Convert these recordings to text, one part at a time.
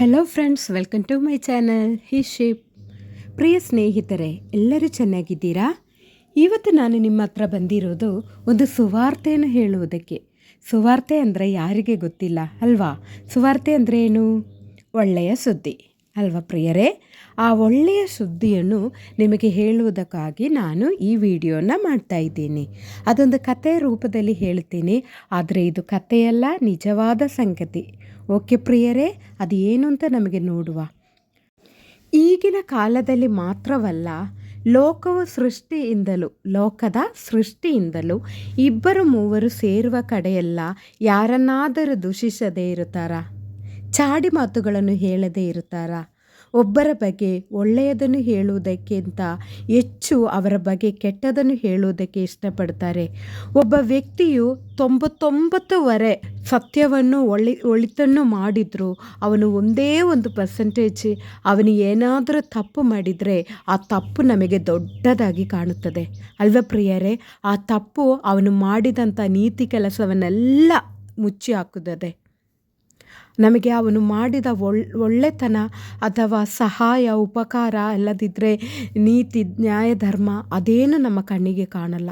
Hello friends welcome to my channel hi ship ಪ್ರಿಯ ಸ್ನೇಹಿತರೆ, ಎಲ್ಲರೂ ಚೆನ್ನಾಗಿದ್ದೀರಾ? ಇವತ್ತು ನಾನು ನಿಮ್ಮ ಹತ್ರ ಬಂದಿರೋದು ಒಂದು ಸುವಾರ್ತೆಯನ್ನು ಹೇಳುವುದಕ್ಕೆ. ಸುವಾರ್ತೆ ಅಂದರೆ ಯಾರಿಗೆ ಗೊತ್ತಿಲ್ಲ, ಅಲ್ವಾ? ಸುವಾರ್ತೆ ಅಂದರೆ ಏನು? ಒಳ್ಳೆಯ ಸುದ್ದಿ, ಅಲ್ವಾ ಪ್ರಿಯರೇ? ಆ ಒಳ್ಳೆಯ ಸುದ್ದಿಯನ್ನು ನಿಮಗೆ ಹೇಳುವುದಕ್ಕಾಗಿ ನಾನು ಈ ವಿಡಿಯೋನ ಮಾಡ್ತಾ ಇದ್ದೀನಿ. ಅದೊಂದು ಕಥೆಯ ರೂಪದಲ್ಲಿ ಹೇಳ್ತೀನಿ. ಆದರೆ ಇದು ಕಥೆಯಲ್ಲ, ನಿಜವಾದ ಸಂಗತಿ. ಓಕೆ ಪ್ರಿಯರೇ, ಅದು ಏನು ಅಂತ ನಮಗೆ ನೋಡುವ. ಈಗಿನ ಕಾಲದಲ್ಲಿ ಮಾತ್ರವಲ್ಲ, ಲೋಕವು ಸೃಷ್ಟಿಯಿಂದಲೂ, ಲೋಕದ ಸೃಷ್ಟಿಯಿಂದಲೂ ಇಬ್ಬರು ಮೂವರು ಸೇರುವ ಕಡೆಯೆಲ್ಲ ಯಾರನ್ನಾದರೂ ದೂಷಿಸದೇ ಇರುತ್ತಾರಾ? ಚಾಡಿ ಮಾತುಗಳನ್ನು ಹೇಳದೇ ಇರುತ್ತಾರಾ? ಒಬ್ಬರ ಬಗ್ಗೆ ಒಳ್ಳೆಯದನ್ನು ಹೇಳುವುದಕ್ಕಿಂತ ಹೆಚ್ಚು ಅವರ ಬಗ್ಗೆ ಕೆಟ್ಟದನ್ನು ಹೇಳುವುದಕ್ಕೆ ಇಷ್ಟಪಡ್ತಾರೆ. ಒಬ್ಬ ವ್ಯಕ್ತಿಯು ತೊಂಬತ್ತೊಂಬತ್ತುವರೆ ಸತ್ಯವನ್ನು ಒಳಿ ಒಳಿತನ್ನು ಮಾಡಿದರೂ. ಅವನು ಒಂದೇ ಒಂದು ಪರ್ಸೆಂಟೇಜ್ ಅವನು ಏನಾದರೂ ತಪ್ಪು ಮಾಡಿದರೆ ಆ ತಪ್ಪು ನಮಗೆ ದೊಡ್ಡದಾಗಿ ಕಾಣುತ್ತದೆ. ಅಲ್ವ ಪ್ರಿಯರೇ? ಆ ತಪ್ಪು ಅವನು ಮಾಡಿದಂಥ ನೀತಿ ಕೆಲಸವನ್ನೆಲ್ಲ ಮುಚ್ಚಿ ಹಾಕುತ್ತದೆ ನಮಗೆ ಅವನು ಮಾಡಿದ ಒಳ್, ಒಳ್ಳೆತನ ಅಥವಾ ಸಹಾಯ, ಉಪಕಾರ ಅಲ್ಲದಿದ್ದರೆ ನೀತಿ ನ್ಯಾಯ ಧರ್ಮ ಅದೇನು ನಮ್ಮ ಕಣ್ಣಿಗೆ ಕಾಣಲ್ಲ.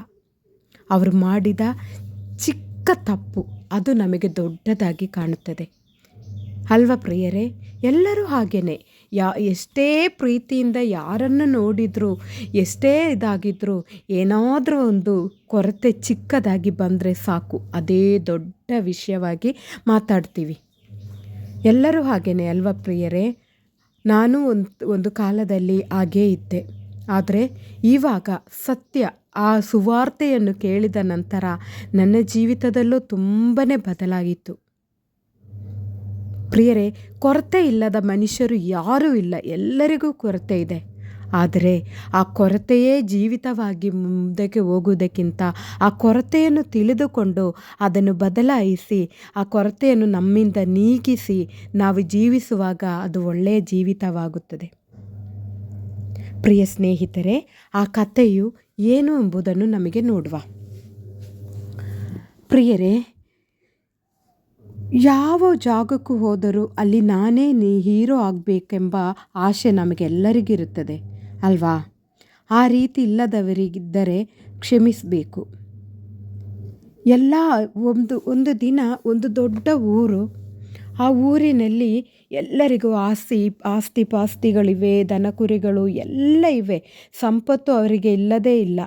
ಅವರು ಮಾಡಿದ ಚಿಕ್ಕ ತಪ್ಪು ಅದು ನಮಗೆ ದೊಡ್ಡದಾಗಿ ಕಾಣುತ್ತದೆ. ಅಲ್ವ ಪ್ರಿಯರೇ? ಎಲ್ಲರೂ ಹಾಗೇನೆ. ಯಾ, ಎಷ್ಟೇ ಪ್ರೀತಿಯಿಂದ ಯಾರನ್ನು ನೋಡಿದರೂ, ಎಷ್ಟೇ ಇದಾಗಿದ್ದರೂ ಏನಾದರೂ ಒಂದು ಕೊರತೆ ಚಿಕ್ಕದಾಗಿ ಬಂದರೆ ಸಾಕು. ಅದೇ ದೊಡ್ಡ ವಿಷಯವಾಗಿ ಮಾತಾಡ್ತೀವಿ. ಎಲ್ಲರೂ ಹಾಗೇನೆ ಅಲ್ವ ಪ್ರಿಯರೇ? ನಾನು ಒಂದು ಒಂದು ಕಾಲದಲ್ಲಿ ಹಾಗೇ ಇದ್ದೆ. ಆದರೆ ಇವಾಗ ಸತ್ಯ ಆ ಸುವಾರ್ತೆಯನ್ನು ಕೇಳಿದ ನಂತರ ನನ್ನ ಜೀವಿತದಲ್ಲೂ ತುಂಬಾ ಬದಲಾಗಿತ್ತು. ಪ್ರಿಯರೇ, ಕೊರತೆ ಇಲ್ಲದ ಮನುಷ್ಯರು ಯಾರೂ ಇಲ್ಲ. ಎಲ್ಲರಿಗೂ ಕೊರತೆ ಇದೆ. ಆದರೆ ಆ ಕೊರತೆಯೇ ಜೀವಿತವಾಗಿ ಮುಂದಕ್ಕೆ ಹೋಗುವುದಕ್ಕಿಂತ ಆ ಕೊರತೆಯನ್ನು ತಿಳಿದುಕೊಂಡು ಅದನ್ನು ಬದಲಾಯಿಸಿ, ಆ ಕೊರತೆಯನ್ನು ನಮ್ಮಿಂದ ನೀಗಿಸಿ ನಾವು ಜೀವಿಸುವಾಗ ಅದು ಒಳ್ಳೆಯ ಜೀವಿತವಾಗುತ್ತದೆ. ಪ್ರಿಯ ಸ್ನೇಹಿತರೆ, ಆ ಕಥೆಯು ಏನು ಎಂಬುದನ್ನು ನಮಗೆ ನೋಡುವ. ಪ್ರಿಯರೇ, ಯಾವ ಜಾಗಕ್ಕೂ ಹೋದರೂ ಅಲ್ಲಿ ನಾನೇ ನೀ ಹೀರೋ ಆಗಬೇಕೆಂಬ ಆಸೆ ನಮಗೆಲ್ಲರಿಗಿರುತ್ತದೆ. ಅಲ್ವಾ? ಆ ರೀತಿ ಇಲ್ಲದವರಿಗಿದ್ದರೆ ಕ್ಷಮಿಸಬೇಕು. ಎಲ್ಲ ಒಂದು ಒಂದು ದಿನ ಒಂದು ದೊಡ್ಡ ಊರು, ಆ ಊರಿನಲ್ಲಿ ಎಲ್ಲರಿಗೂ ಆಸ್ತಿ ಆಸ್ತಿ ಪಾಸ್ತಿಗಳಿವೆ ದನ ಕುರಿಗಳು ಎಲ್ಲ ಇವೆ. ಸಂಪತ್ತು ಅವರಿಗೆ ಇಲ್ಲದೇ ಇಲ್ಲ.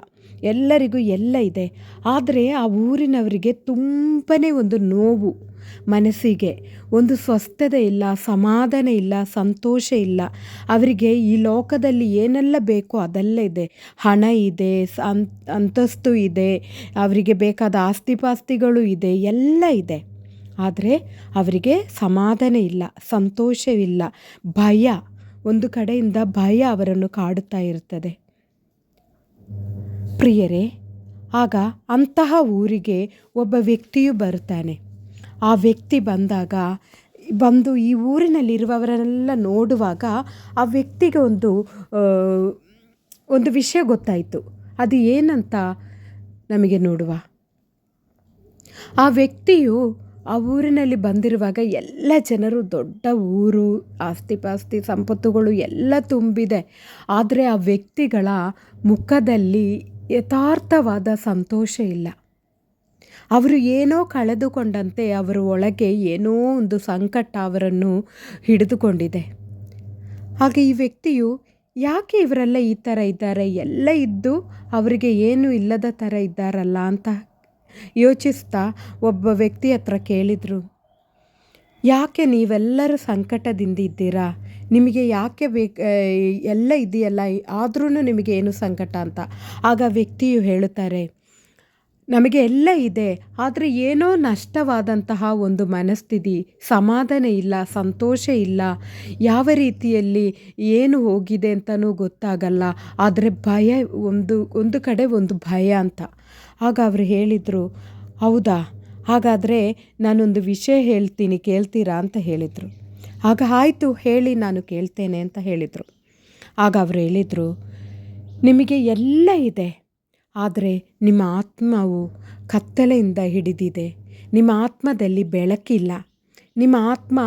ಎಲ್ಲರಿಗೂ ಎಲ್ಲ ಇದೆ. ಆದರೆ ಆ ಊರಿನವರಿಗೆ ತುಂಬಾ ಒಂದು ನೋವು. ಮನಸ್ಸಿಗೆ. ಒಂದು ಸ್ವಸ್ಥತೆ ಇಲ್ಲ, ಸಮಾಧಾನ ಇಲ್ಲ, ಸಂತೋಷ ಇಲ್ಲ. ಅವರಿಗೆ ಈ ಲೋಕದಲ್ಲಿ ಏನೆಲ್ಲ ಬೇಕೋ ಅದೆಲ್ಲ ಇದೆ. ಹಣ ಇದೆ ಅಂತಸ್ತು ಇದೆ, ಅವರಿಗೆ ಬೇಕಾದ ಆಸ್ತಿಪಾಸ್ತಿಗಳು ಇದೆ, ಎಲ್ಲ ಇದೆ. ಆದರೆ ಅವರಿಗೆ ಸಮಾಧಾನ ಇಲ್ಲ, ಸಂತೋಷವಿಲ್ಲ, ಭಯ. ಒಂದು ಕಡೆಯಿಂದ ಭಯ ಅವರನ್ನು ಕಾಡುತ್ತಾ ಇರುತ್ತದೆ. ಪ್ರಿಯರೇ, ಆಗ ಅಂತಹ ಊರಿಗೆ ಒಬ್ಬ ವ್ಯಕ್ತಿಯು ಬರುತ್ತಾನೆ. ಆ ವ್ಯಕ್ತಿ ಬಂದಾಗ, ಬಂದು ಈ ಊರಿನಲ್ಲಿರುವವರನ್ನೆಲ್ಲ ನೋಡುವಾಗ ಆ ವ್ಯಕ್ತಿಗೆ ಒಂದು ಒಂದು ವಿಷಯ ಗೊತ್ತಾಯಿತು. ಅದು ಏನಂತ ನಮಗೆ ನೋಡುವ. ಆ ವ್ಯಕ್ತಿಯು ಆ ಊರಿನಲ್ಲಿ ಬಂದಿರುವಾಗ ಎಲ್ಲ ಜನರು ದೊಡ್ಡ ಊರು, ಆಸ್ತಿ ಪಾಸ್ತಿ ಸಂಪತ್ತುಗಳು ಎಲ್ಲ ತುಂಬಿದೆ. ಆದರೆ ಆ ವ್ಯಕ್ತಿಗಳ ಮುಖದಲ್ಲಿ ಯಥಾರ್ಥವಾದ ಸಂತೋಷ ಇಲ್ಲ. ಅವರು ಏನೋ ಕಳೆದುಕೊಂಡಂತೆ ಅವರ ಒಳಗೆ ಏನೋ ಒಂದು ಸಂಕಟ ಅವರನ್ನು ಹಿಡಿದುಕೊಂಡಿದೆ. ಹಾಗೆ ಈ ವ್ಯಕ್ತಿಯು ಯಾಕೆ ಇವರೆಲ್ಲ ಈ ಥರ ಇದ್ದಾರೆ? ಎಲ್ಲ ಇದ್ದು ಅವರಿಗೆ ಏನು ಇಲ್ಲದ ಥರ ಇದ್ದಾರಲ್ಲ ಅಂತ ಯೋಚಿಸ್ತಾ ಒಬ್ಬ ವ್ಯಕ್ತಿ ಹತ್ರ ಕೇಳಿದರು. ಯಾಕೆ ನೀವೆಲ್ಲರೂ ಸಂಕಟದಿಂದ ಇದ್ದೀರಾ? ನಿಮಗೆ ಯಾಕೆ ಬೇಕು ಎಲ್ಲ ಇದೆಯಲ್ಲ ಆದ್ರೂ ನಿಮಗೆ ಏನು ಸಂಕಟ? ಅಂತ. ಆಗ ವ್ಯಕ್ತಿಯು ಹೇಳುತ್ತಾರೆ ನಮಗೆ ಎಲ್ಲ ಇದೆ, ಆದರೆ ಏನೋ ನಷ್ಟವಾದಂತಹ ಒಂದು ಮನಸ್ಥಿತಿ, ಸಮಾಧಾನ ಇಲ್ಲ, ಸಂತೋಷ ಇಲ್ಲ. ಯಾವ ರೀತಿಯಲ್ಲಿ ಏನು ಹೋಗಿದೆ ಅಂತಲೂ ಗೊತ್ತಾಗಲ್ಲ, ಆದರೆ ಭಯ ಒಂದು ಒಂದು ಕಡೆ ಒಂದು ಭಯ ಅಂತ. ಆಗ ಅವರು ಹೇಳಿದರು, ಹೌದಾ? ಹಾಗಾದರೆ ನಾನೊಂದು ವಿಷಯ ಹೇಳ್ತೀನಿ, ಕೇಳ್ತೀರಾ? ಅಂತ ಹೇಳಿದರು. ಆಗ, ಆಯಿತು, ಹೇಳಿ, ನಾನು ಕೇಳ್ತೇನೆ, ಅಂತ ಹೇಳಿದರು. ಆಗ ಅವರು ಹೇಳಿದರು, ನಿಮಗೆ ಎಲ್ಲ ಇದೆ ಆದರೆ ನಿಮ್ಮ ಆತ್ಮವು ಕತ್ತಲೆಯಿಂದ ಹಿಡಿದಿದೆ. ನಿಮ್ಮ ಆತ್ಮದಲ್ಲಿ ಬೆಳಕಿಲ್ಲ. ನಿಮ್ಮ ಆತ್ಮ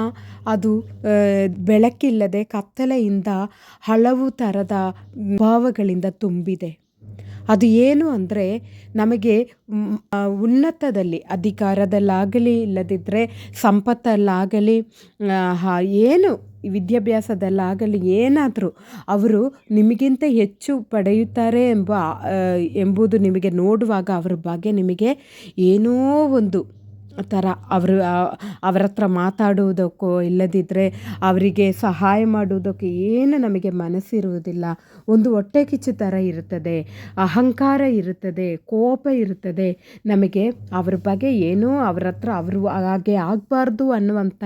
ಅದು ಬೆಳಕಿಲ್ಲದೆ ಕತ್ತಲೆಯಿಂದ ಹಲವು ಥರದ ಭಾವಗಳಿಂದ ತುಂಬಿದೆ. ಅದು ಏನು ಅಂದರೆ ನಮಗೆ ಉನ್ನತದಲ್ಲಿ, ಅಧಿಕಾರದಲ್ಲಾಗಲಿ ಇಲ್ಲದಿದ್ದರೆ ಸಂಪತ್ತಲ್ಲಾಗಲಿ ಏನು ವಿದ್ಯಾಭ್ಯಾಸದಲ್ಲಾಗಲಿ ಏನಾದರೂ ಅವರು ನಿಮಗಿಂತ ಹೆಚ್ಚು ಪಡೆಯುತ್ತಾರೆ ಎಂಬ ಎಂಬುದು ನಿಮಗೆ ನೋಡುವಾಗ ಅವರ ಬಗ್ಗೆ ನಿಮಗೆ ಏನೋ ಒಂದು ಥರ ಅವರು ಅವರ ಹತ್ರ ಮಾತಾಡುವುದಕ್ಕೋ ಇಲ್ಲದಿದ್ದರೆ ಅವರಿಗೆ ಸಹಾಯ ಮಾಡುವುದಕ್ಕೆ ಏನು ನಮಗೆ ಮನಸ್ಸಿರುವುದಿಲ್ಲ. ಒಂದು ಹೊಟ್ಟೆ ಕಿಚ್ಚು ಥರ ಇರುತ್ತದೆ, ಅಹಂಕಾರ ಇರುತ್ತದೆ, ಕೋಪ ಇರುತ್ತದೆ. ನಮಗೆ ಅವ್ರ ಬಗ್ಗೆ ಏನೂ ಅವ್ರ ಹತ್ರ ಅವರು ಹಾಗೆ ಆಗಬಾರ್ದು ಅನ್ನುವಂಥ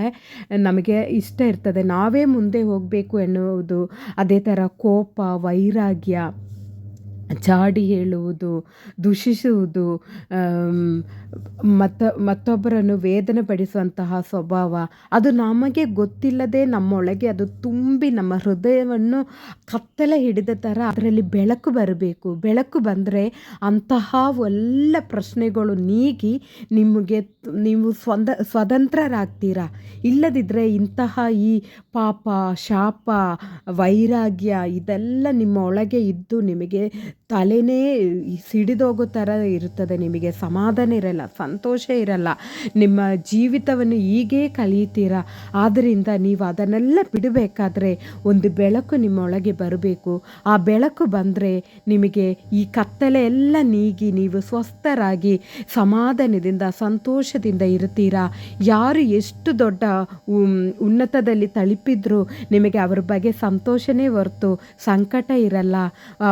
ನಮಗೆ ಇಷ್ಟ ಇರ್ತದೆ. ನಾವೇ ಮುಂದೆ ಹೋಗಬೇಕು ಎನ್ನುವುದು ಅದೇ ಥರ ಕೋಪ, ವೈರಾಗ್ಯ. ಚಾಡಿ ಹೇಳುವುದು, ದೂಷಿಸುವುದು ಮತ್ತ, ಮತ್ತೊಬ್ಬರನ್ನು ವೇದನೆ ಪಡಿಸುವಂತಹ ಸ್ವಭಾವ, ಅದು ನಮಗೆ ಗೊತ್ತಿಲ್ಲದೆ ನಮ್ಮೊಳಗೆ ಅದು ತುಂಬಿ ನಮ್ಮ ಹೃದಯವನ್ನು ಕತ್ತಲೆ ಹಿಡಿದ ಥರ ಅದರಲ್ಲಿ ಬೆಳಕು ಬರಬೇಕು. ಬೆಳಕು ಬಂದರೆ ಅಂತಹ ಎಲ್ಲ ಪ್ರಶ್ನೆಗಳು ನೀಗಿ ನಿಮಗೆ ನೀವು ಸ್ವಂದ, ಸ್ವತಂತ್ರರಾಗ್ತೀರಾ? ಇಲ್ಲದಿದ್ದರೆ ಇಂತಹ ಈ ಪಾಪ, ಶಾಪ, ವೈರಾಗ್ಯ ಇದೆಲ್ಲ ನಿಮ್ಮ ಒಳಗೆ ಇದ್ದು ನಿಮಗೆ ತಲೆನೇ ಸಿಡಿದೋಗೋ ಥರ ಇರುತ್ತದೆ ನಿಮಗೆ, ಸಮಾಧಾನ ಇರಲ್ಲ, ಸಂತೋಷ ಇರಲ್ಲ, ನಿಮ್ಮ ಜೀವಿತವನ್ನು ಹೀಗೇ ಕಲಿಯುತ್ತೀರಾ? ಆದ್ದರಿಂದ ನೀವು ಅದನ್ನೆಲ್ಲ ಬಿಡಬೇಕಾದ್ರೆ ಒಂದು ಬೆಳಕು ನಿಮ್ಮೊಳಗೆ ಬರಬೇಕು. ಆ ಬೆಳಕು ಬಂದರೆ ನಿಮಗೆ ಈ ಕತ್ತಲೆ ಎಲ್ಲ ನೀಗಿ ನೀವು ಸ್ವಸ್ಥರಾಗಿ ಸಮಾಧಾನದಿಂದ, ಸಂತೋಷದಿಂದ ಇರುತ್ತೀರಾ? ಯಾರು ಎಷ್ಟು ದೊಡ್ಡ ಉನ್ನತದಲ್ಲಿ ತಲುಪಿದ್ರೂ ನಿಮಗೆ ಅವ್ರ ಬಗ್ಗೆ ಸಂತೋಷನೇ ಹೊರತು, ಸಂಕಟ ಇರಲ್ಲ.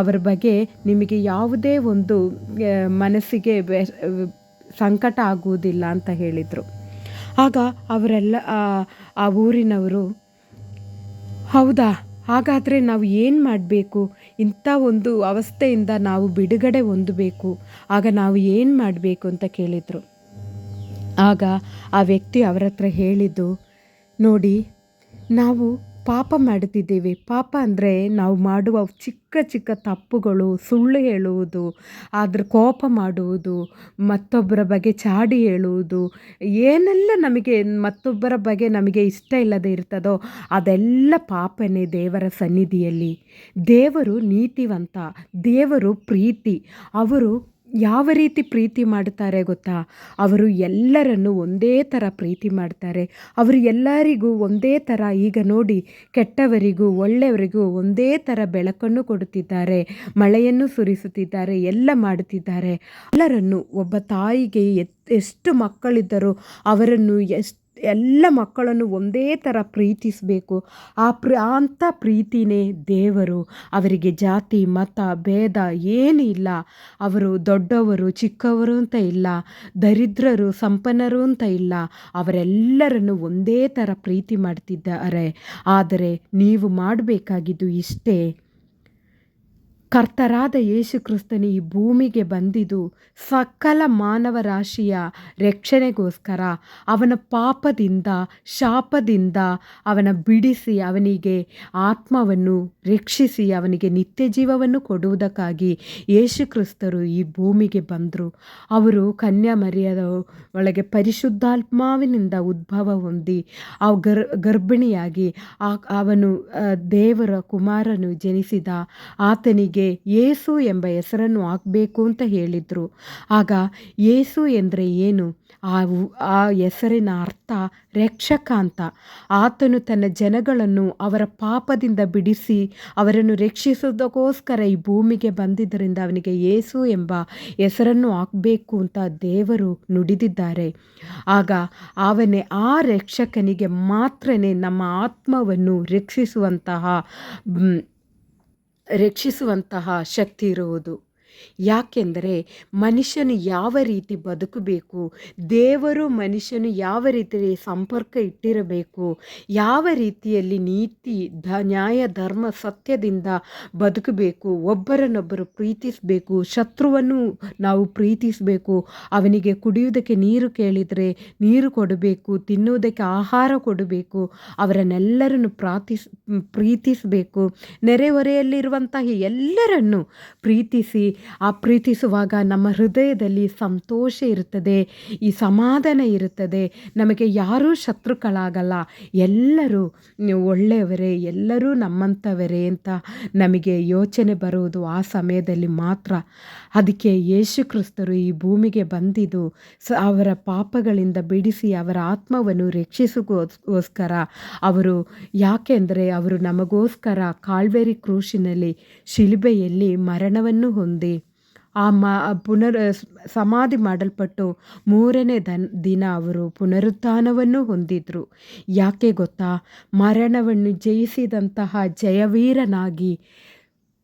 ಅವರ ಬಗ್ಗೆ ನಿಮಗೆ ಯಾವುದೇ ಒಂದು ಮನಸ್ಸಿಗೆ ಸಂಕಟ ಆಗುವುದಿಲ್ಲ ಅಂತ ಹೇಳಿದರು. ಆಗ ಅವರೆಲ್ಲ, ಆ ಊರಿನವರು, ಹೌದಾ? ಹಾಗಾದರೆ ನಾವು ಏನು ಮಾಡಬೇಕು? ಇಂಥ ಒಂದು ಅವಸ್ಥೆಯಿಂದ ನಾವು ಬಿಡುಗಡೆ ಹೊಂದಬೇಕು. ಆಗ ನಾವು ಏನು ಮಾಡಬೇಕು ಅಂತ ಕೇಳಿದರು. ಆಗ ಆ ವ್ಯಕ್ತಿ ಅವರ ಹತ್ರ ಹೇಳಿದ್ದು, ನೋಡಿ, ನಾವು ಪಾಪ ಮಾಡುತ್ತಿದ್ದೇವೆ. ಪಾಪ ಅಂದರೆ ನಾವು ಮಾಡುವ ಚಿಕ್ಕ ಚಿಕ್ಕ ತಪ್ಪುಗಳು, ಸುಳ್ಳು ಹೇಳುವುದು ಅದ್ರ ಕೋಪ ಮಾಡುವುದು, ಮತ್ತೊಬ್ಬರ ಬಗ್ಗೆ ಚಾಡಿ ಹೇಳುವುದು. ಏನೆಲ್ಲ ನಮಗೆ, ಮತ್ತೊಬ್ಬರ ಬಗ್ಗೆ ನಮಗೆ ಇಷ್ಟ ಇಲ್ಲದೆ ಇರ್ತದೋ ಅದೆಲ್ಲ ಪಾಪನೇ ದೇವರ ಸನ್ನಿಧಿಯಲ್ಲಿ. ದೇವರು ನೀತಿವಂತ, ದೇವರು ಪ್ರೀತಿ. ಅವರು ಯಾವ ರೀತಿ ಪ್ರೀತಿ ಮಾಡ್ತಾರೆ ಗೊತ್ತಾ? ಅವರು ಎಲ್ಲರನ್ನು ಒಂದೇ ಥರ ಪ್ರೀತಿ ಮಾಡ್ತಾರೆ. ಅವರು ಎಲ್ಲರಿಗೂ ಒಂದೇ ಥರ ಈಗ ನೋಡಿ ಕೆಟ್ಟವರಿಗೂ ಒಳ್ಳೆಯವರಿಗೂ ಒಂದೇ ಥರ ಬೆಳಕನ್ನು ಕೊಡುತ್ತಿದ್ದಾರೆ. ಮಳೆಯನ್ನು ಸುರಿಸುತ್ತಿದ್ದಾರೆ, ಎಲ್ಲ ಮಾಡುತ್ತಿದ್ದಾರೆ. ಎಲ್ಲರನ್ನು ಒಬ್ಬ ತಾಯಿಗೆ ಎಷ್ಟು ಮಕ್ಕಳಿದ್ದರೂ ಅವರನ್ನು ಎಷ್ಟು ಎಲ್ಲ ಮಕ್ಕಳನ್ನು ಒಂದೇ ಥರ ಪ್ರೀತಿಸಬೇಕು. ಆ ಪ್ರ ಅಂಥ ಪ್ರೀತಿನೇ ದೇವರು. ಅವರಿಗೆ ಜಾತಿ, ಮತ, ಭೇದ ಏನೂ ಇಲ್ಲ. ಅವರು ದೊಡ್ಡವರು, ಚಿಕ್ಕವರು ಅಂತ ಇಲ್ಲ. ದರಿದ್ರರು, ಸಂಪನ್ನರು ಅಂತ ಇಲ್ಲ. ಅವರೆಲ್ಲರನ್ನು ಒಂದೇ ಥರ ಪ್ರೀತಿ ಮಾಡ್ತಿದ್ದಾರೆ. ಆದರೆ ನೀವು ಮಾಡಬೇಕಾಗಿದ್ದು ಇಷ್ಟೇ. ಕರ್ತರಾದ ಯೇಸು ಕ್ರಿಸ್ತನು ಈ ಭೂಮಿಗೆ ಬಂದಿದ್ದು ಸಕಲ ಮಾನವ ರಾಶಿಯ ರಕ್ಷಣೆಗೋಸ್ಕರ. ಅವನ ಪಾಪದಿಂದ, ಶಾಪದಿಂದ ಅವನ ಬಿಡಿಸಿ ಅವನಿಗೆ ಆತ್ಮವನ್ನು ರಕ್ಷಿಸಿ ಅವನಿಗೆ ನಿತ್ಯ ಜೀವವನ್ನು ಕೊಡುವುದಕ್ಕಾಗಿ ಯೇಸು ಕ್ರಿಸ್ತರು ಈ ಭೂಮಿಗೆ ಬಂದರು. ಅವರು ಕನ್ಯಾಮರಿಯದ ಒಳಗೆ ಪರಿಶುದ್ಧಾತ್ಮಾವಿನಿಂದ ಉದ್ಭವ ಹೊಂದಿ ಆ ಗರ್, ಗರ್ಭಿಣಿಯಾಗಿ ಆ, ಅವನು ದೇವರ ಕುಮಾರನು ಜನಿಸಿದ. ಆತನಿಗೆ ಯೇಸು ಎಂಬ ಹೆಸರನ್ನು ಹಾಕಬೇಕು ಅಂತ ಹೇಳಿದರು. ಆಗ ಯೇಸು ಎಂದರೆ ಏನು? ಆ ಆ ಹೆಸರಿನ ಅರ್ಥ ರಕ್ಷಕ ಅಂತ. ಆತನು ತನ್ನ ಜನಗಳನ್ನು ಅವರ ಪಾಪದಿಂದ ಬಿಡಿಸಿ ಅವರನ್ನು ರಕ್ಷಿಸೋದಕ್ಕೋಸ್ಕರ ಈ ಭೂಮಿಗೆ ಬಂದಿದ್ದರಿಂದ ಅವನಿಗೆ ಏಸು ಎಂಬ ಹೆಸರನ್ನು ಹಾಕಬೇಕು ಅಂತ ದೇವರು ನುಡಿದಿದ್ದಾರೆ. ಆಗ ಅವನೇ ಆ ರಕ್ಷಕನಿಗೆ ಮಾತ್ರನೇ ನಮ್ಮ ಆತ್ಮವನ್ನು ರಕ್ಷಿಸುವಂತಹ ರಕ್ಷಿಸುವಂತಹ ಶಕ್ತಿ ಇರುವುದು. ಯಾಕೆಂದರೆ ಮನುಷ್ಯನು ಯಾವ ರೀತಿ ಬದುಕಬೇಕು, ದೇವರು ಮನುಷ್ಯನು ಯಾವ ರೀತಿ ಸಂಪರ್ಕ ಇಟ್ಟಿರಬೇಕು, ಯಾವ ರೀತಿಯಲ್ಲಿ ನೀತಿ ಧ ನ್ಯಾಯ, ಧರ್ಮ, ಸತ್ಯದಿಂದ ಬದುಕಬೇಕು, ಒಬ್ಬರನ್ನೊಬ್ಬರು ಪ್ರೀತಿಸಬೇಕು, ಶತ್ರುವನ್ನು ನಾವು ಪ್ರೀತಿಸಬೇಕು, ಅವನಿಗೆ ಕುಡಿಯುವುದಕ್ಕೆ ನೀರು ಕೇಳಿದರೆ ನೀರು ಕೊಡಬೇಕು, ತಿನ್ನುವುದಕ್ಕೆ ಆಹಾರ ಕೊಡಬೇಕು, ಅವರನ್ನೆಲ್ಲರನ್ನು ಪ್ರಾರ್ಥಿಸ್, ಪ್ರೀತಿಸಬೇಕು, ನೆರೆಹೊರೆಯಲ್ಲಿರುವಂತಹ ಎಲ್ಲರನ್ನು ಪ್ರೀತಿಸಿ ಆ ಪ್ರೀತಿಸುವಾಗ ನಮ್ಮ ಹೃದಯದಲ್ಲಿ ಸಂತೋಷ ಇರುತ್ತದೆ, ಈ ಸಮಾಧಾನ ಇರುತ್ತದೆ. ನಮಗೆ ಯಾರೂ ಶತ್ರುಗಳಾಗಲ್ಲ ಎಲ್ಲರೂ ಒಳ್ಳೆಯವರೇ, ಎಲ್ಲರೂ ನಮ್ಮಂಥವರೇ ಅಂತ ನಮಗೆ ಯೋಚನೆ ಬರುವುದು ಆ ಸಮಯದಲ್ಲಿ ಮಾತ್ರ. ಅದಕ್ಕೆ ಯೇಸು ಕ್ರಿಸ್ತರು ಈ ಭೂಮಿಗೆ ಬಂದಿದ್ದು, ಸ, ಅವರ ಪಾಪಗಳಿಂದ ಬಿಡಿಸಿ ಅವರ ಆತ್ಮವನ್ನು ರಕ್ಷಿಸೋಸ್ಕರ ಅವರು ಯಾಕೆಂದರೆ ಅವರು ನಮಗೋಸ್ಕರ ಕಾಳ್ವೇರಿ ಕ್ರೂಶಿನಲ್ಲಿ ಶಿಲುಬೆಯಲ್ಲಿ ಮರಣವನ್ನು ಹೊಂದಿ ಆ ಮ ಪುನರ್ ಸಮಾಧಿ ಮಾಡಲ್ಪಟ್ಟು ಮೂರನೇ ದನ್, ದಿನ ಅವರು ಪುನರುತ್ಥಾನವನ್ನು ಹೊಂದಿದ್ರು. ಯಾಕೆ ಗೊತ್ತಾ? ಮರಣವನ್ನು ಜಯಿಸಿದಂತಹ ಜಯವೀರನಾಗಿ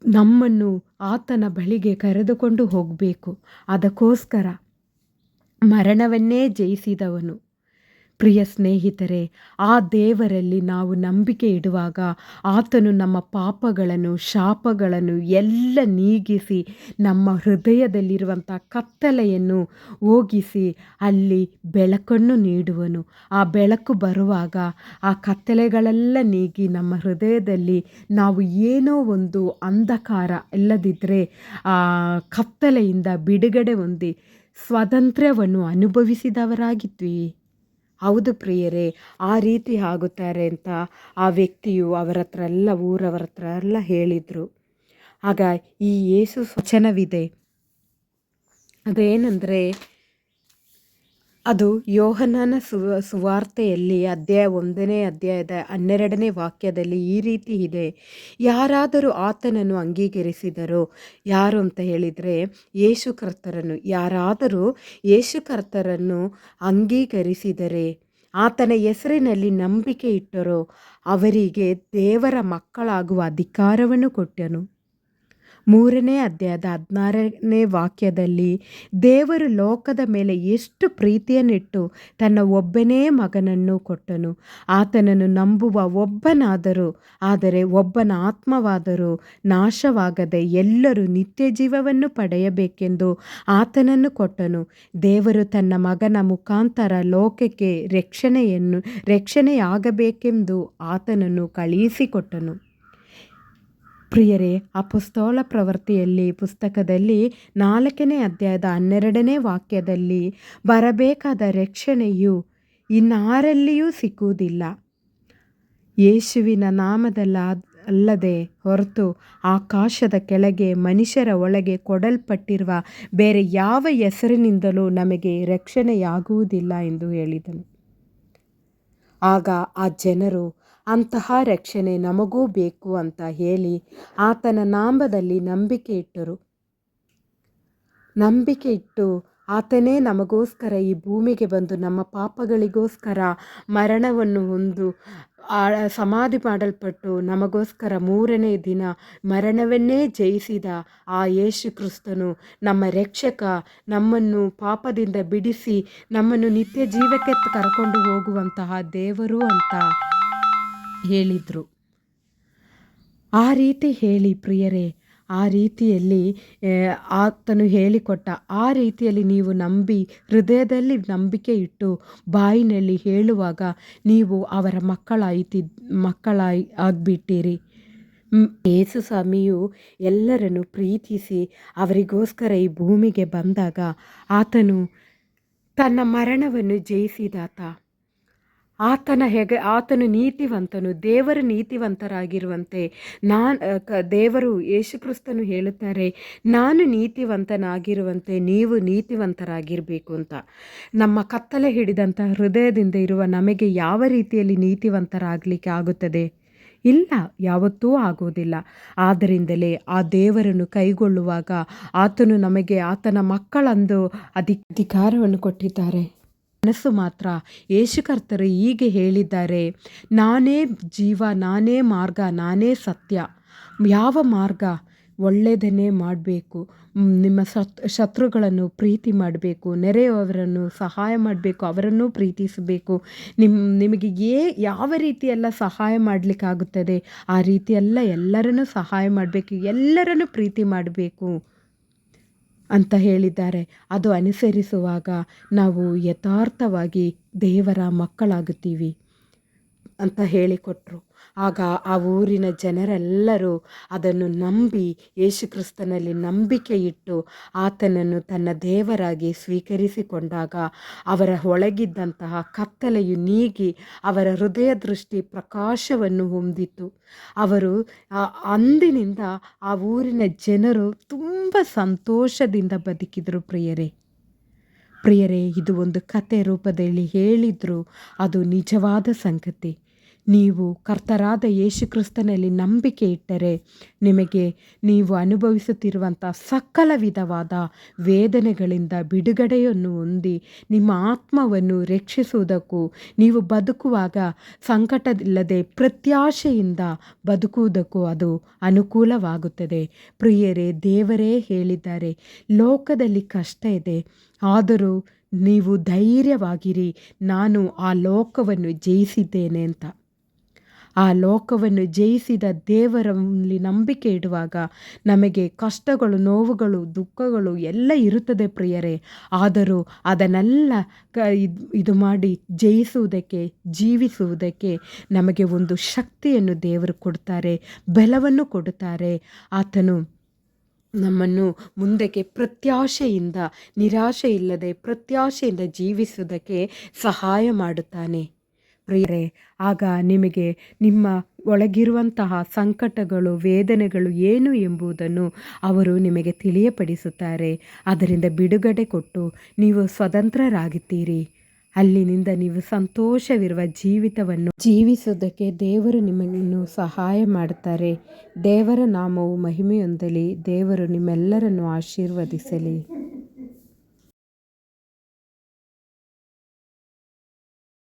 ನಮ್ಮನ್ನು ಆತನ ಬಳಿಗೆ ಕರೆದುಕೊಂಡು ಹೋಗಬೇಕು. ಅದಕ್ಕೋಸ್ಕರ ಮರಣವನ್ನೇ ಜಯಿಸಿದವನು. ಪ್ರಿಯ ಸ್ನೇಹಿತರೆ, ಆ ದೇವರಲ್ಲಿ ನಾವು ನಂಬಿಕೆ ಇಡುವಾಗ ಆತನು ನಮ್ಮ ಪಾಪಗಳನ್ನು, ಶಾಪಗಳನ್ನು ಎಲ್ಲ ನೀಗಿಸಿ ನಮ್ಮ ಹೃದಯದಲ್ಲಿರುವಂಥ ಕತ್ತಲೆಯನ್ನು ಹೋಗಿಸಿ ಅಲ್ಲಿ ಬೆಳಕನ್ನು ನೀಡುವನು. ಆ ಬೆಳಕು ಬರುವಾಗ ಆ ಕತ್ತಲೆಗಳೆಲ್ಲ ನೀಗಿ ನಮ್ಮ ಹೃದಯದಲ್ಲಿ ನಾವು ಏನೋ ಒಂದು ಅಂಧಕಾರ ಇಲ್ಲದಿದ್ದರೆ ಆ ಕತ್ತಲೆಯಿಂದ ಬಿಡುಗಡೆ ಹೊಂದಿ ಸ್ವಾತಂತ್ರ್ಯವನ್ನು ಅನುಭವಿಸಿದವರಾಗಿದ್ವಿ. ಹೌದು ಪ್ರಿಯರೇ, ಆ ರೀತಿ ಆಗುತ್ತಾರೆ ಅಂತ ಆ ವ್ಯಕ್ತಿಯು ಅವರ ಹತ್ರ ಎಲ್ಲ, ಊರವರ ಹತ್ರ ಎಲ್ಲ ಹೇಳಿದರು. ಆಗ ಈ ಯೇಸು ವಚನವಿದೆ ಅದೇನೆಂದರೆ ಅದು ಯೋಹನನ ಸು ಸುವಾರ್ತೆಯಲ್ಲಿ ಅಧ್ಯಾಯ ಒಂದನೇ ಅಧ್ಯಾಯದ ಹನ್ನೆರಡನೇ ವಾಕ್ಯದಲ್ಲಿ ಈ ರೀತಿ ಇದೆ. ಯಾರಾದರೂ ಆತನನ್ನು ಅಂಗೀಕರಿಸಿದರು ಯಾರು ಅಂತ ಹೇಳಿದರೆ ಯೇಸು ಕರ್ತರನ್ನು. ಯಾರಾದರೂ ಯೇಸು ಕರ್ತರನ್ನು ಅಂಗೀಕರಿಸಿದರೆ, ಆತನ ಹೆಸರಿನಲ್ಲಿ ನಂಬಿಕೆ ಇಟ್ಟರೋ, ಅವರಿಗೆ ದೇವರ ಮಕ್ಕಳಾಗುವ ಅಧಿಕಾರವನ್ನು ಕೊಟ್ಟನು. ಮೂರನೇ ಅಧ್ಯಾಯದ ಹದಿನಾರನೇ ವಾಕ್ಯದಲ್ಲಿ ದೇವರು ಲೋಕದ ಮೇಲೆ ಎಷ್ಟು ಪ್ರೀತಿಯನ್ನಿಟ್ಟು ತನ್ನ ಒಬ್ಬನೇ ಮಗನನ್ನು ಕೊಟ್ಟನು. ಆತನನ್ನು ನಂಬುವ ಒಬ್ಬನಾದರೂ, ಆದರೆ ಒಬ್ಬನ ಆತ್ಮವಾದರೂ ನಾಶವಾಗದೆ ಎಲ್ಲರೂ ನಿತ್ಯ ಜೀವವನ್ನು ಪಡೆಯಬೇಕೆಂದು ಆತನನ್ನು ಕೊಟ್ಟನು. ದೇವರು ತನ್ನ ಮಗನ ಮುಖಾಂತರ ಲೋಕಕ್ಕೆ ರಕ್ಷಣೆಯನ್ನು, ರಕ್ಷಣೆಯಾಗಬೇಕೆಂದು ಆತನನ್ನು ಕಳುಹಿಸಿಕೊಟ್ಟನು. ಪ್ರಿಯರೇ, ಅಪಸ್ತೋಲ ಪ್ರವೃತ್ತಿಯಲ್ಲಿ ಪುಸ್ತಕದಲ್ಲಿ ನಾಲ್ಕನೇ ಅಧ್ಯಾಯದ ಹನ್ನೆರಡನೇ ವಾಕ್ಯದಲ್ಲಿ ಬರಬೇಕಾದ ರಕ್ಷಣೆಯು ಇನ್ನಾರಲ್ಲಿಯೂ ಸಿಕ್ಕುವುದಿಲ್ಲ. ಯೇಸುವಿನ ನಾಮದಲ್ಲ ಅಲ್ಲದೆ ಹೊರತು ಆಕಾಶದ ಕೆಳಗೆ ಮನುಷ್ಯರ ಒಳಗೆ ಕೊಡಲ್ಪಟ್ಟಿರುವ ಬೇರೆ ಯಾವ ಹೆಸರಿನಿಂದಲೂ ನಮಗೆ ರಕ್ಷಣೆಯಾಗುವುದಿಲ್ಲ ಎಂದು ಹೇಳಿದನು. ಆಗ ಆ ಜನರು ಅಂತಹ ರಕ್ಷಣೆ ನಮಗೂ ಬೇಕು ಅಂತ ಹೇಳಿ ಆತನ ನಾಮದಲ್ಲಿ ನಂಬಿಕೆ ಇಟ್ಟರು. ನಂಬಿಕೆ ಇಟ್ಟು ಆತನೇ ನಮಗೋಸ್ಕರ ಈ ಭೂಮಿಗೆ ಬಂದು ನಮ್ಮ ಪಾಪಗಳಿಗೋಸ್ಕರ ಮರಣವನ್ನು ಹೊಂದು ಸಮಾಧಿ ಮಾಡಲ್ಪಟ್ಟು ನಮಗೋಸ್ಕರ ಮೂರನೇ ದಿನ ಮರಣವನ್ನೇ ಜಯಿಸಿದ ಆ ಯೇಸು ಕ್ರಿಸ್ತನು ನಮ್ಮ ರಕ್ಷಕ, ನಮ್ಮನ್ನು ಪಾಪದಿಂದ ಬಿಡಿಸಿ ನಮ್ಮನ್ನು ನಿತ್ಯ ಜೀವಕ್ಕೆ ಕರ್ಕೊಂಡು ಹೋಗುವಂತಹ ದೇವರು ಅಂತ. ಹೇಳಿದರು. ಆ ರೀತಿ ಹೇಳಿ ಪ್ರಿಯರೇ, ಆ ರೀತಿಯಲ್ಲಿ ಆತನು ಹೇಳಿಕೊಟ್ಟ, ಆ ರೀತಿಯಲ್ಲಿ ನೀವು ನಂಬಿ, ಹೃದಯದಲ್ಲಿ ನಂಬಿಕೆ ಇಟ್ಟು ಬಾಯಿನಲ್ಲಿ ಹೇಳುವಾಗ ನೀವು ಅವರ ಮಕ್ಕಳಾಯ್ತಿ ಮಕ್ಕಳಾಗಿ ಆಗಿಬಿಟ್ಟಿರಿ. ಯೇಸು ಸ್ವಾಮಿಯು ಎಲ್ಲರನ್ನು ಪ್ರೀತಿಸಿ ಅವರಿಗೋಸ್ಕರ ಈ ಭೂಮಿಗೆ ಬಂದಾಗ ಆತನು ತನ್ನ ಮರಣವನ್ನು ಜಯಿಸಿದಾತ ಆತನ ಹೇಗೆ, ಆತನು ನೀತಿವಂತನು, ದೇವರ ನೀತಿವಂತರಾಗಿರುವಂತೆ ನಾನು ದೇವರು ಯೇಸುಕ್ರಿಸ್ತನು ಹೇಳುತ್ತಾರೆ, ನಾನು ನೀತಿವಂತನಾಗಿರುವಂತೆ ನೀವು ನೀತಿವಂತರಾಗಿರಬೇಕು ಅಂತ. ನಮ್ಮ ಕತ್ತಲೆ ಹಿಡಿದಂಥ ಹೃದಯದಿಂದ ಇರುವ ನಮಗೆ ಯಾವ ರೀತಿಯಲ್ಲಿ ನೀತಿವಂತರಾಗಲಿಕ್ಕೆ ಆಗುತ್ತದೆ? ಇಲ್ಲ, ಯಾವತ್ತೂ ಆಗುವುದಿಲ್ಲ ಆದ್ದರಿಂದಲೇ ಆ ದೇವರನ್ನು ಕೈಗೊಳ್ಳುವಾಗ ಆತನು ನಮಗೆ ಆತನ ಮಕ್ಕಳಂದು ಅಧಿ ಅಧಿಕಾರವನ್ನು ಕೊಟ್ಟಿದ್ದಾರೆ. ಮನಸ್ಸು ಮಾತ್ರ ಯೇಸುಕರ್ತರು ಹೀಗೆ ಹೇಳಿದ್ದಾರೆ, ನಾನೇ ಜೀವ, ನಾನೇ ಮಾರ್ಗ, ನಾನೇ ಸತ್ಯ. ಯಾವ ಮಾರ್ಗ? ಒಳ್ಳೆಯದನ್ನೇ ಮಾಡಬೇಕು. ನಿಮ್ಮ ಸತ್, ಶತ್ರುಗಳನ್ನು ಪ್ರೀತಿ ಮಾಡಬೇಕು. ನೆರೆಯವರನ್ನು ಸಹಾಯ ಮಾಡಬೇಕು. ಅವರನ್ನು ಪ್ರೀತಿಸಬೇಕು. ನಿಮ್ಮ ನಿಮಗೆ ಏ, ಯಾವ ರೀತಿಯೆಲ್ಲ ಸಹಾಯ ಮಾಡಲಿಕ್ಕಾಗುತ್ತದೆ, ಆ ರೀತಿಯೆಲ್ಲ ಎಲ್ಲರನ್ನೂ ಸಹಾಯ ಮಾಡಬೇಕು. ಎಲ್ಲರನ್ನು ಪ್ರೀತಿ ಮಾಡಬೇಕು. ಅಂತ ಹೇಳಿದ್ದಾರೆ. ಅದು ಅನುಸರಿಸುವಾಗ ನಾವು ಯಥಾರ್ಥವಾಗಿ ದೇವರ ಮಕ್ಕಳಾಗುತ್ತೀವಿ ಅಂತ ಹೇಳಿಕೊಟ್ರು. ಆಗ ಆ ಊರಿನ ಜನರೆಲ್ಲರೂ ಅದನ್ನು ನಂಬಿ ಯೇಸುಕ್ರಿಸ್ತನಲ್ಲಿ ನಂಬಿಕೆ ಇಟ್ಟು ಆತನನ್ನು ತನ್ನ ದೇವರಾಗಿ ಸ್ವೀಕರಿಸಿಕೊಂಡಾಗ ಅವರ ಒಳಗಿದ್ದಂತಹ ಕತ್ತಲೆಯು ನೀಗಿ ಅವರ ಹೃದಯ ದೃಷ್ಟಿ ಪ್ರಕಾಶವನ್ನು ಹೊಂದಿತು. ಅವರು ಅಂದಿನಿಂದ ಆ ಊರಿನ ಜನರು ತುಂಬ ಸಂತೋಷದಿಂದ ಬದುಕಿದರು ಪ್ರಿಯರೇ. ಪ್ರಿಯರೇ, ಇದು ಒಂದು ಕತೆ ರೂಪದಲ್ಲಿ ಹೇಳಿದ್ರು, ಅದು ನಿಜವಾದ ಸಂಗತಿ. ನೀವು ಕರ್ತರಾದ ಯೇಸುಕ್ರಿಸ್ತನಲ್ಲಿ ನಂಬಿಕೆ ಇಟ್ಟರೆ ನಿಮಗೆ ನೀವು ಅನುಭವಿಸುತ್ತಿರುವಂಥ ಸಕಲ ವಿಧವಾದ ವೇದನೆಗಳಿಂದ ಬಿಡುಗಡೆಯನ್ನು ಹೊಂದಿ ನಿಮ್ಮ ಆತ್ಮವನ್ನು ರಕ್ಷಿಸುವುದಕ್ಕೂ ನೀವು ಬದುಕುವಾಗ ಸಂಕಟವಿಲ್ಲದೆ ಪ್ರತ್ಯಾಶೆಯಿಂದ ಬದುಕುವುದಕ್ಕೂ ಅದು ಅನುಕೂಲವಾಗುತ್ತದೆ. ಪ್ರಿಯರೇ, ದೇವರೇ ಹೇಳಿದ್ದಾರೆ, ಲೋಕದಲ್ಲಿ ಕಷ್ಟ ಇದೆ, ಆದರೂ ನೀವು ಧೈರ್ಯವಾಗಿರಿ, ನಾನು ಆ ಲೋಕವನ್ನು ಜಯಿಸಿದ್ದೇನೆ ಅಂತ. ಆ ಲೋಕವನ್ನು ಜಯಿಸಿದ ದೇವರಲ್ಲಿ ನಂಬಿಕೆ ಇಡುವಾಗ ನಮಗೆ ಕಷ್ಟಗಳು, ನೋವುಗಳು, ದುಃಖಗಳು ಎಲ್ಲ ಇರುತ್ತದೆ ಪ್ರಿಯರೇ. ಆದರೂ ಅದನ್ನೆಲ್ಲ ಕ, ಇದು ಮಾಡಿ ಜಯಿಸುವುದಕ್ಕೆ, ಜೀವಿಸುವುದಕ್ಕೆ ನಮಗೆ ಒಂದು ಶಕ್ತಿಯನ್ನು ದೇವರು ಕೊಡ್ತಾರೆ, ಬಲವನ್ನು ಕೊಡುತ್ತಾರೆ. ಆತನು ನಮ್ಮನ್ನು ಮುಂದಕ್ಕೆ ಪ್ರತ್ಯಾಶೆಯಿಂದ ನಿರಾಶೆ ಇಲ್ಲದೆ ಪ್ರತ್ಯಾಶೆಯಿಂದ ಜೀವಿಸುವುದಕ್ಕೆ ಸಹಾಯ ಮಾಡುತ್ತಾನೆ. ಪ್ರಿಯರೇ, ಆಗ ನಿಮಗೆ ನಿಮ್ಮ ಒಳಗಿರುವಂತಹ ಸಂಕಟಗಳು, ವೇದನೆಗಳು ಏನು ಎಂಬುದನ್ನು ಅವರು ನಿಮಗೆ ತಿಳಿಯಪಡಿಸುತ್ತಾರೆ. ಅದರಿಂದ ಬಿಡುಗಡೆ ಕೊಟ್ಟು ನೀವು ಸ್ವತಂತ್ರರಾಗುತ್ತೀರಿ ಅಲ್ಲಿನಿಂದ ನೀವು ಸಂತೋಷವಿರುವ ಜೀವಿತವನ್ನು ಜೀವಿಸುವುದಕ್ಕೆ ದೇವರು ನಿಮ್ಮನ್ನು ಸಹಾಯ ಮಾಡುತ್ತಾರೆ. ದೇವರ ನಾಮವು ಮಹಿಮೆಯೊಂದಲಿ, ದೇವರು ನಿಮ್ಮೆಲ್ಲರನ್ನು ಆಶೀರ್ವದಿಸಲಿ.